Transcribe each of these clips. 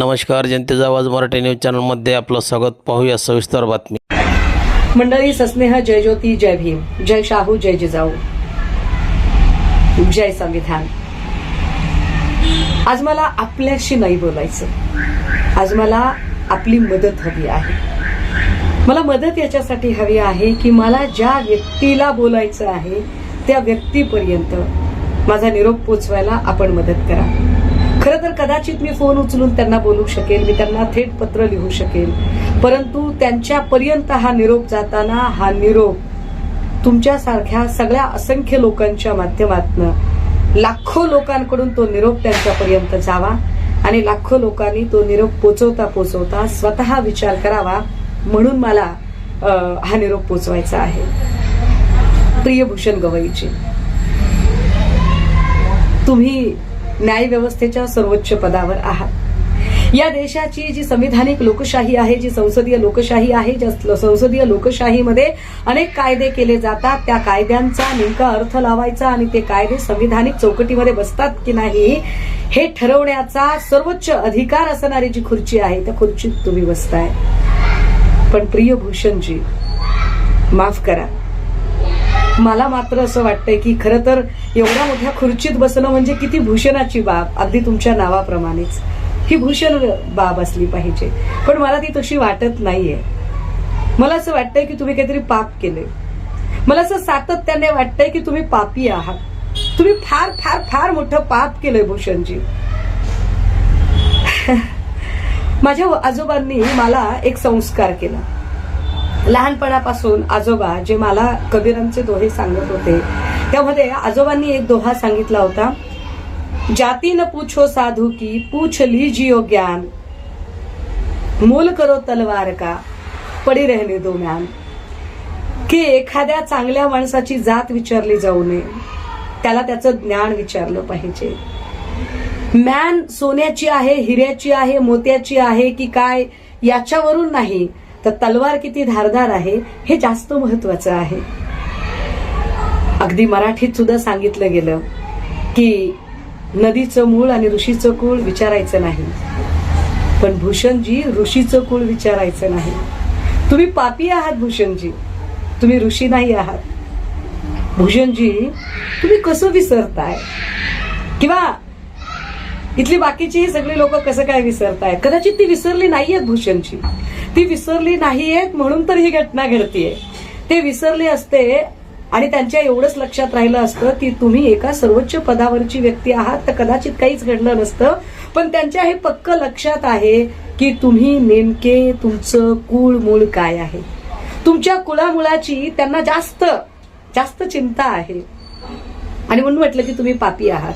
नमस्कार जनतेचा आवाज मराठी न्यूज चॅनलमध्ये आपलं स्वागत. पाहूया सविस्तर बातमी. मंडळी सस्नेह जय ज्योती जय भीम. जय शाहू जय जिजाऊ. जय संविधान. आज मला आपल्याशी नाही बोलायचं. आज मला आपली मदत हवी आहे. मला मदत याच्यासाठी हवी आहे की मला ज्या व्यक्तीला बोलायचं आहे त्या व्यक्तीपर्यंत माझा निरोप पोचवायला आपण मदत करा. खरं तर कदाचित मी फोन उचलून त्यांना बोलू शकेल मी त्यांना थेट पत्र लिहू शकेल. परंतु त्यांच्यापर्यंत हा निरोप जाताना हा निरोप तुमच्यासारख्या सगळ्या असंख्य लोकांच्या माध्यमातनं लाखो लोकांकडून तो निरोप त्यांच्यापर्यंत जावा आणि लाखो लोकांनी तो निरोप पोचवता पोचवता स्वतः विचार करावा म्हणून मला हा निरोप पोचवायचा आहे. प्रियभूषण गवईची तुम्ही न्यायव्यवस्थेच्या सर्वोच्च पदावर आहात. या देशाची जी संविधानिक लोकशाही आहे जी संसदीय लोकशाही आहे ज्या संसदीय लोकशाहीमध्ये अनेक कायदे केले जातात त्या कायद्यांचा नेमका अर्थ लावायचा आणि ते कायदे संविधानिक चौकटीमध्ये बसतात की नाही हे ठरवण्याचा सर्वोच्च अधिकार असणारी जी खुर्ची आहे त्या खुर्चीत तुम्ही बसताय. पण प्रिय भूषणजी माफ करा. मला मात्र असं वाटतंय की खरं तर एवढ्या मोठ्या खुर्चीत बसणं म्हणजे किती भूषणाची बाब अगदी तुमच्या नावाप्रमाणेच. ही भूषण बाब असली पाहिजे. पण मला ती तशी वाटत नाहीये. मला असं वाटतंय की तुम्ही काहीतरी पाप केले. मला असं सातत्याने वाटतंय की तुम्ही पापी आहात. तुम्ही फार फार फार मोठं पाप केलंय भूषणजी. माझ्या आजोबांनी मला एक संस्कार केला. लहानपणापासून आजोबा जे मला कबीरांचे दोहे सांगत होते त्यामध्ये आजोबांनी एक दोहा सांगितला होता जाती न पूछो साधू की पूछ लीजियो ज्ञान. मोल करो तलवार का पडी रहने दो म्यान. की एखाद्या चांगल्या माणसाची जात विचारली जाऊ नये त्याला त्याचं ज्ञान विचारलं पाहिजे. मॅन सोन्याची आहे हिऱ्याची आहे मोत्याची आहे की काय याच्यावरून नाही तर तलवार किती धारदार आहे हे जास्त महत्वाचं आहे. अगदी मराठीत सुद्धा सांगितलं गेलं की नदीचं मूळ आणि ऋषीचं कुळ विचारायचं नाही. पण भूषणजी ऋषीचं कुळ विचारायचं नाही. तुम्ही पापी आहात भूषणजी. तुम्ही ऋषी नाही आहात. भूषणजी तुम्ही कसं विसरताय? किंवा इथली बाकीची सगळी लोक कसं काय विसरताय कदाचित ती विसरली नाहीयेत भूषणची ती विसरली नाहीयेत म्हणून तर ही घटना घडतीये. ते विसरले असते आणि त्यांच्या एवढंच लक्षात राहिलं असतं की तुम्ही एका सर्वोच्च पदावरची व्यक्ती आहात तर कदाचित काहीच घडलं नसतं. पण त्यांच्या हे पक्क लक्षात आहे की तुम्ही नेमके तुमचं कुळ मूळ काय आहे. तुमच्या कुळामुळाची त्यांना जास्त जास्त चिंता आहे. आणि म्हणून म्हटलं की तुम्ही पापी आहात.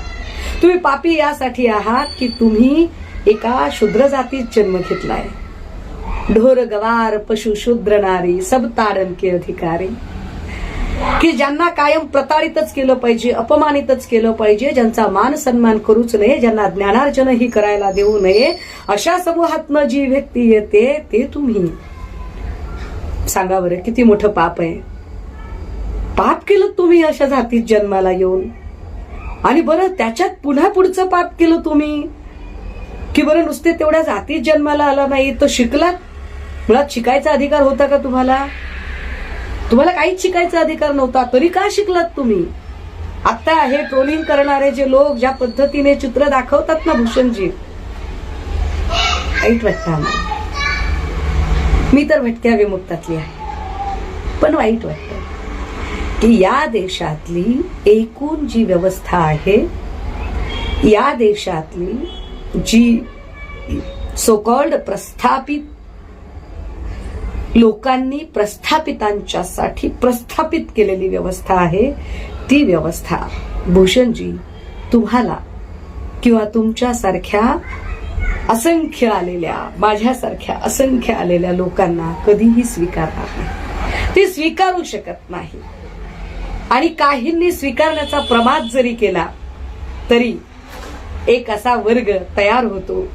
तुम्ही पापी यासाठी आहात की तुम्ही एका शूद्र जातीत जन्म घेतलाय. ढोर गवार पशु शूद्र नारी सब तारण के अधिकारी. की ज्यांना कायम प्रताडितच केलं पाहिजे अपमानितच केलं पाहिजे ज्यांचा मान सन्मान करूच नये ज्यांना ज्ञानार्जनही करायला देऊ नये अशा समूहातनं जी व्यक्ती येते ते तुम्ही. सांगा बरं किती मोठं पाप आहे. पाप केलं तुम्ही अशा जातीत जन्माला येऊन? आणि बरं त्याच्यात पुन्हा पुढचं पाप केलं तुम्ही? की बरं नुसते तेवढ्या जातीत जन्माला आला नाही तर शिकलात? मुळात शिकायचा अधिकार होता का तुम्हाला? तुम्हाला काहीच शिकायचा अधिकार नव्हता. तरी का शिकलात तुम्ही? आता हे ट्रोलिंग करणारे जे लोक ज्या पद्धतीने चित्र दाखवतात ना भूषणजी वाईट वाटतं आम्हाला. मी तर भटक्या विमुक्तातली आहे. पण वाईट वाटतं. की या देशातली एकूण जी व्यवस्था आहे या देशातली जी सोकॉल्ड प्रस्थापित लोकांनी प्रस्थापितांच्यासाठी प्रस्थापित केलेली व्यवस्था आहे. ती व्यवस्था भूषणजी तुम्हाला किंवा तुमच्यासारख्या असंख्य आलेल्या माझ्यासारख्या असंख्य आलेल्या लोकांना कधीही स्वीकारणार नाही. ते स्वीकारू शकत नाही. आणि काहींनी स्वीकारण्याचा प्रमाद जरी केला तरी एक असा वर्ग तयार होतो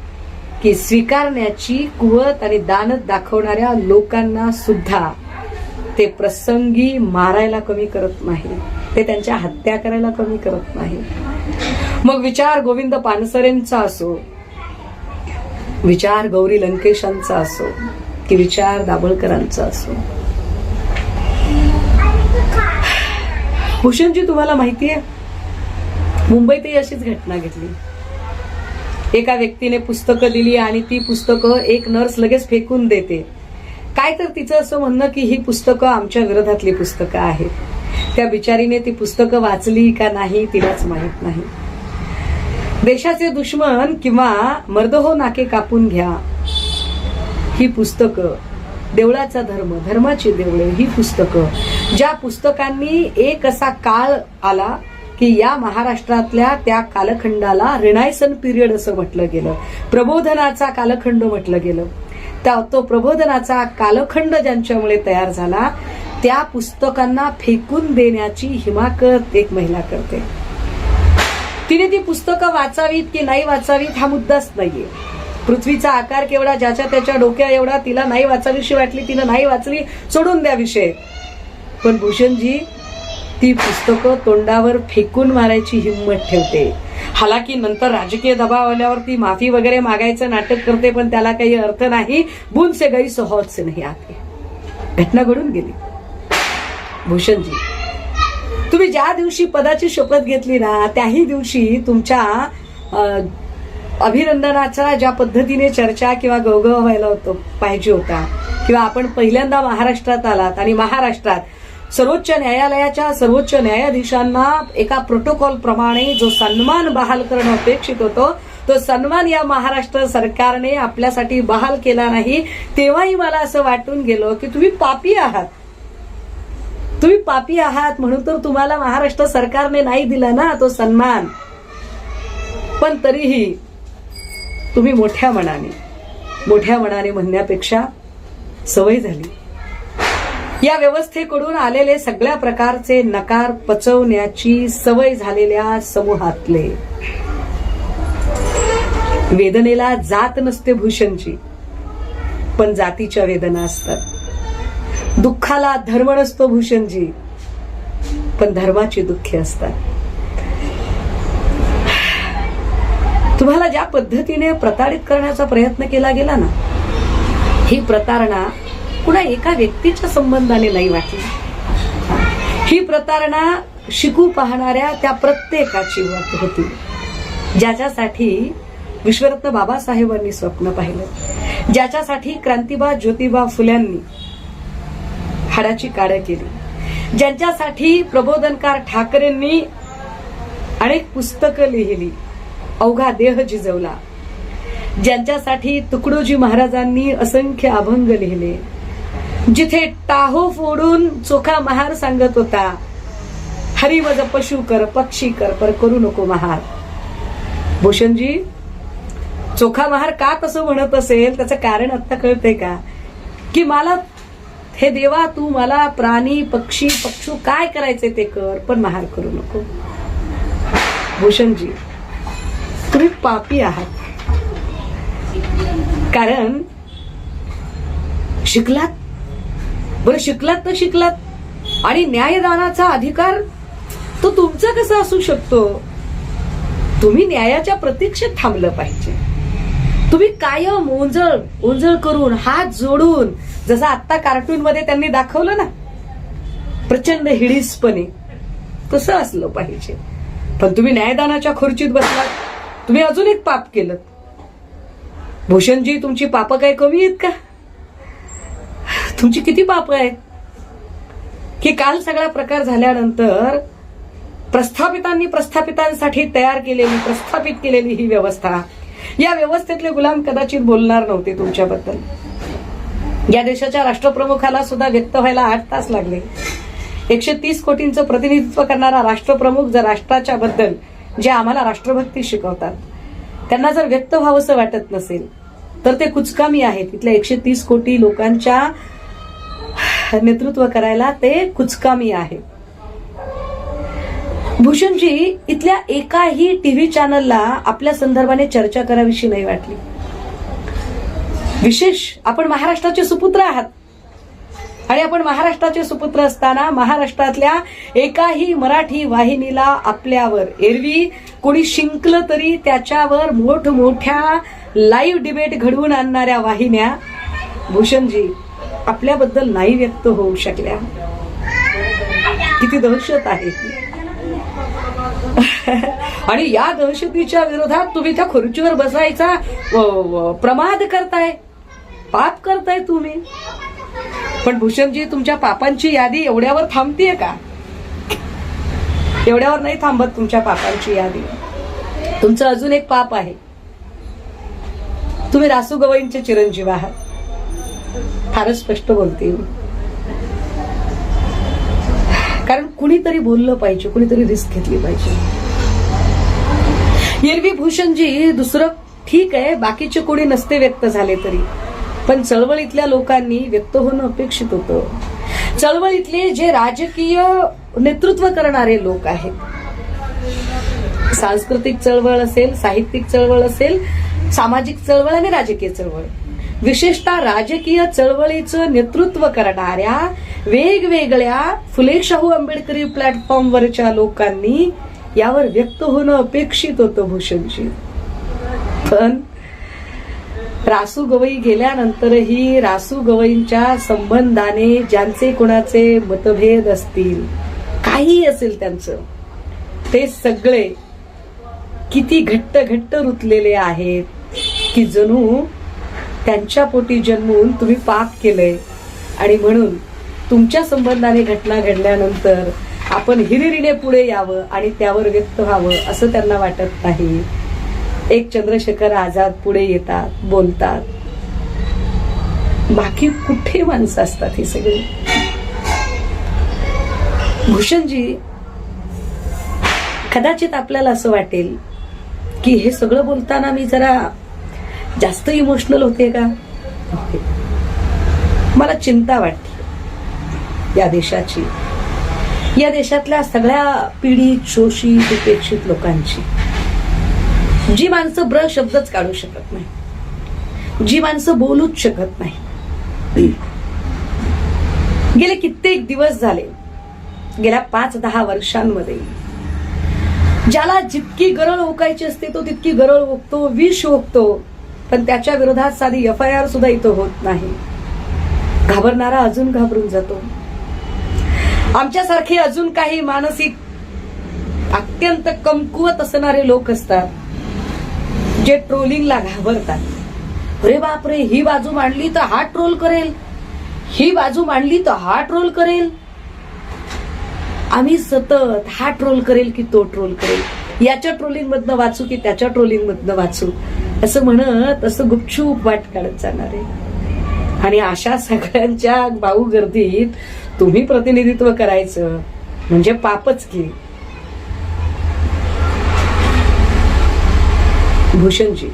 की स्वीकारण्याची कुवत आणि दानत दाखवणाऱ्या लोकांना सुद्धा ते प्रसंगी मारायला कमी करत नाही ते त्यांच्या हत्या करायला कमी करत नाही मग विचार गोविंद पानसरेंचा असो विचार गौरी लंकेशांचा असो की विचार दाभोळकरांचा असो. भूषणजी तुम्हाला माहिती आहे मुंबईतही अशीच घटना घडली. एका व्यक्तीने पुस्तकं दिली आणि ती पुस्तकं एक नर्स लगेच फेकून देते. काय तर तिचं असं म्हणणं की ही पुस्तकं आमच्या विरोधातली पुस्तकं आहेत. त्या बिचारीने ती पुस्तकं वाचली का नाही तिलाच माहीत नाही. देशाचे दुश्मन किंवा मर्दहो नाके कापून घ्या. ही पुस्तकं देवळाचा धर्म धर्माची देवळे ही पुस्तकं. ज्या पुस्तकांनी एक असा काळ आला की या महाराष्ट्रातल्या त्या कालखंडाला रिनायसन पिरियड असं म्हटलं गेलं. प्रबोधनाचा कालखंड म्हटलं गेलं. त्या तो प्रबोधनाचा कालखंड ज्यांच्यामुळे तयार झाला त्या पुस्तकांना फेकून देण्याची हिमाकत एक महिला करते. तिने ती पुस्तकं वाचावीत की नाही वाचावीत हा मुद्दाच नाहीये. पृथ्वीचा आकार केवढा ज्याच्या त्याच्या डोक्या एवढा तिला नाही वाचावीशी वाटली तिनं नाही वाचली सोडून द्या विषय. पण भूषणजी ती पुस्तकं तोंडावर फेकून मारायची हिंमत ठेवते. हालाकी नंतर राजकीय दबाव आल्यावर ती माफी वगैरे मागायचं नाटक करते पण त्याला काही अर्थ नाही. बुन से गई सहज से नाही आते. घटना घडून गेली. भूषणजी तुम्ही ज्या दिवशी पदाची शपथ घेतली ना त्याही दिवशी तुमच्या अभिनंदनाचा ज्या पद्धतीने चर्चा किंवा गवगव व्हायला होतो पाहिजे होता. किंवा आपण पहिल्यांदा महाराष्ट्रात आलात आणि महाराष्ट्रात सर्वोच्च न्यायालयाच्या सर्वोच्च न्यायाधीशांना एका प्रोटोकॉल प्रमाणे जो सन्मान बहाल करणं अपेक्षित होतं तो सन्मान या महाराष्ट्र सरकारने आपल्यासाठी बहाल केला नाही. तेव्हाही मला असं वाटून गेलं की तुम्ही पापी आहात. तुम्ही पापी आहात म्हणून तर तुम्हाला महाराष्ट्र सरकारने नाही दिला ना तो सन्मान. पण तरीही तुम्ही मोठ्या मनाने मोठ्या मनाने म्हणण्यापेक्षा सवय झाली. या व्यवस्थेकडून आलेले सगळ्या प्रकारचे नकार पचवण्याची सवय झालेल्या समूहातले. वेदनेला जात नसते भूषणची पण जातीच्या वेदना असतात. दुःखाला धर्म नसतो भूषणजी पण धर्माची दुःखे असतात. तुम्हाला ज्या पद्धतीने प्रताडित करण्याचा प्रयत्न केला गेला ना ही प्रतारणा कुणा एका व्यक्तीच्या संबंधाने नाही वाटली ही प्रतारणा शिकू पाहणाऱ्या त्या प्रत्येकाची वाट होती. ज्याच्यासाठी विश्वरत्न बाबासाहेबांनी स्वप्न पाहिलं. ज्याच्यासाठी क्रांतिबा ज्योतिबा फुल्यांनी हाडाची काढ केली. ज्यांच्यासाठी प्रबोधनकार ठाकरेंनी अनेक पुस्तकं लिहिली. अवघा देह जिजवला. ज्यांच्यासाठी तुकडोजी महाराजांनी असंख्य अभंग लिहिले. जिथे टाहो फोडून चोखा महार सांगत होता. हरिवज पशु कर पक्षी कर पर करू नको महार. भूषणजी चोखा महार का तसं म्हणत असेल? त्याचं कारण आता कळतंय का? की मला हे देवा तू मला प्राणी पक्षी पक्षू काय करायचे ते कर पण महार करू नको. भूषणजी तुम्ही पापी आहात. कारण शिकलात बरं शिकलात तर शिकलात. आणि न्यायदानाचा अधिकार तो तुमचा कसा असू शकतो? तुम्ही न्यायाच्या प्रतीक्षेत थांबलं पाहिजे. तुम्ही कायम ओंजळ ओंजळ करून हात जोडून जसं आत्ता कार्टून मध्ये त्यांनी दाखवलं ना प्रचंड हिडीसपणे तसं असलं पाहिजे. पण तुम्ही न्यायदानाच्या खुर्चीत बसलात. तुम्ही अजून एक पाप केलं. भूषणजी तुमची पाप काय कमी आहेत का? तुमची किती पाप आहे? की काल सगळा प्रकार झाल्यानंतर प्रस्थापितांनी प्रस्थापितांसाठी तयार केलेली प्रस्थापित केलेली ही व्यवस्था. या व्यवस्थेतले गुलाम कदाचित बोलणार नव्हते तुमच्याबद्दल. या देशाच्या राष्ट्रप्रमुखाला सुद्धा व्यक्त व्हायला आठ तास लागले. एकशे तीस कोटींचं प्रतिनिधित्व करणारा राष्ट्रप्रमुख जर राष्ट्राच्या बद्दल जे आम्हाला राष्ट्रभक्ती शिकवतात त्यांना जर व्यक्त व्हावंसं वाटत नसेल तर ते कुचकामी आहेत. इथल्या एकशे तीस कोटी लोकांच्या नेतृत्व करायला ते कुचकामी आहे. भूषणजी इथल्या एकाही टीव्ही चॅनलला आपल्या संदर्भाने चर्चा करावीशी नाही वाटली. विशेष आपण महाराष्ट्राचे सुपुत्र आहात. आणि आपण महाराष्ट्राचे सुपुत्र असताना महाराष्ट्रातल्या एकाही मराठी वाहिनीला आपल्यावर एरवी कोणी शिंकलं तरी त्याच्यावर मोठमोठ्या लाईव्ह डिबेट घडवून आणणाऱ्या वाहिन्या भूषणजी. आपल्याबद्दल नाही व्यक्त होऊ शकल्या. किती दहशत आहे. आणि या दहशतीच्या विरोधात तुम्ही त्या खुर्चीवर बसायचा प्रमाद करताय. पाप करताय तुम्ही. पण भूषणजी तुमच्या पापांची यादी एवढ्यावर थांबतीये का? एवढ्यावर नाही थांबत तुमच्या पापांची यादी. तुमचं अजून एक पाप आहे. तुम्ही रासू गवईंचे चिरंजीव आहात. फारच स्पष्ट बोलते. कारण कुणीतरी बोललं पाहिजे कुणीतरी रिस्क घेतली पाहिजे. एरवी भूषणजी दुसरं ठीक आहे बाकीचे कोणी नसते व्यक्त झाले तरी. पण चळवळीतल्या लोकांनी व्यक्त होणं अपेक्षित होतं. चळवळीतले जे राजकीय नेतृत्व करणारे लोक आहेत. सांस्कृतिक चळवळ असेल साहित्यिक चळवळ असेल सामाजिक चळवळ आणि राजकीय चळवळ. विशेषतः राजकीय चळवळीचं नेतृत्व करणाऱ्या वेगवेगळ्या फुले शाहू आंबेडकरी प्लॅटफॉर्मवरच्या लोकांनी यावर व्यक्त होणं अपेक्षित होतं भूषणजी. पण रासू गवई गेल्यानंतरही रासू गवईंच्या संबंधाने ज्यांचे कोणाचे मतभेद असतील काही असेल त्यांचं ते सगळे किती घट्ट घट्ट रुतलेले आहेत की जणू त्यांच्या पोटी जन्मून तुम्ही पाप केलंय. आणि म्हणून तुमच्या संबंधाने घटना घडल्यानंतर आपण हिरिरीने पुढे यावं आणि त्यावर व्यक्त व्हावं असं त्यांना वाटत नाही. एक चंद्रशेखर आझाद पुढे येतात बोलतात. बाकी कुठे माणसं असतात ही सगळी? भूषणजी कदाचित आपल्याला असं वाटेल की हे सगळं बोलताना मी जरा जास्त इमोशनल होते का? मला चिंता वाटते या देशाची. या देशातल्या सगळ्या पिढी शोषित उपेक्षित लोकांची. जी माणसं ब्र शब्दच काढू शकत नाही. जी माणसं बोलूच शकत नाही. गेले कित्येक दिवस झाले. गेल्या पाच दहा वर्षांमध्ये. ज्याला जितकी गरळ ओकायची असते तो तितकी गरळ ओकतो विष ओकतो. पण त्याच्या विरोधात साधी एफ आय आर सुद्धा इथं होत नाही. घाबरणारा अजून घाबरून जातो. आमच्यासारखे अजून काही मानसिक अत्यंत कमकुवत असणारे लोक असतात जे ट्रोलिंगला घाबरतात. अरे बापरे ही बाजू मांडली तर हा ट्रोल करेल. ही बाजू मांडली तर हा ट्रोल करेल. आम्ही सतत हा ट्रोल करेल की तो ट्रोल करेल. याच्या ट्रोलिंग मधनं वाचू की त्याच्या ट्रोलिंग मधनं वाचू? असं म्हणत असं गुपचूप वाट काढत जाणार. आहे आणि अशा सगळ्यांच्या भाऊ गर्दीत तुम्ही प्रतिनिधित्व करायचं म्हणजे पापच की. भूषणजी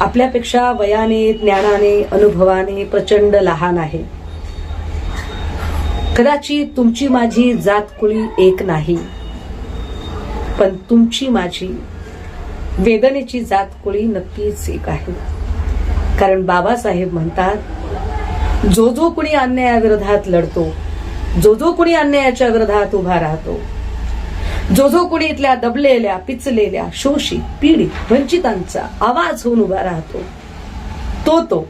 आपल्यापेक्षा वयाने ज्ञानाने अनुभवाने प्रचंड लहान आहे. कदाचित तुमची माझी जात कुळी एक नाही पण तुमची माझी वेदनेची जात कुळी नक्कीच एक आहे. कारण बाबासाहेब म्हणतात जो जो कुणी अन्यायाविरोधात लढतो जो जो कुणी अन्यायाच्या विरोधात उभा राहतो जो जो कुणी इथल्या दबलेल्या पिचलेल्या शोषित पीडित वंचितांचा आवाज होऊन उभा राहतो तो तो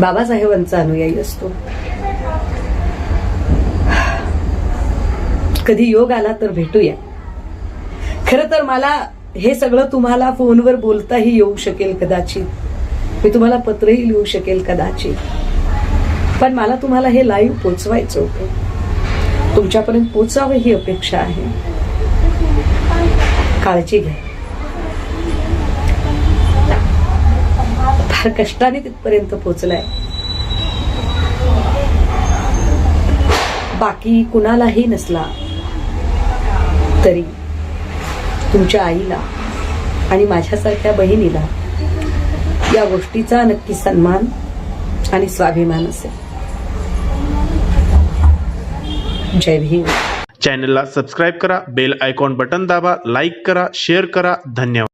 बाबासाहेबांचा अनुयायी असतो. कधी योग आला तर भेटूया. खरं तर मला हे सगळं तुम्हाला फोनवर बोलताही येऊ शकेल कदाचित. मी तुम्हाला पत्रही लिहू शकेल कदाचित. पण मला तुम्हाला हे लाईव्ह पोचवायचं होतं. तुमच्यापर्यंत पोचावं ही अपेक्षा आहे. काळजी घ्या. फार कष्टाने तिथपर्यंत पोचलाय. बाकी कुणालाही नसला तरी. तुमच्या आईला आणि माझ्यासारख्या बहिणीला या गोष्टीचा नक्की सन्मान आणि स्वाभिमान असेल. जय भीम. चॅनलला सबस्क्राईब करा बेल आयकॉन बटन दाबा लाईक करा शेअर करा. धन्यवाद.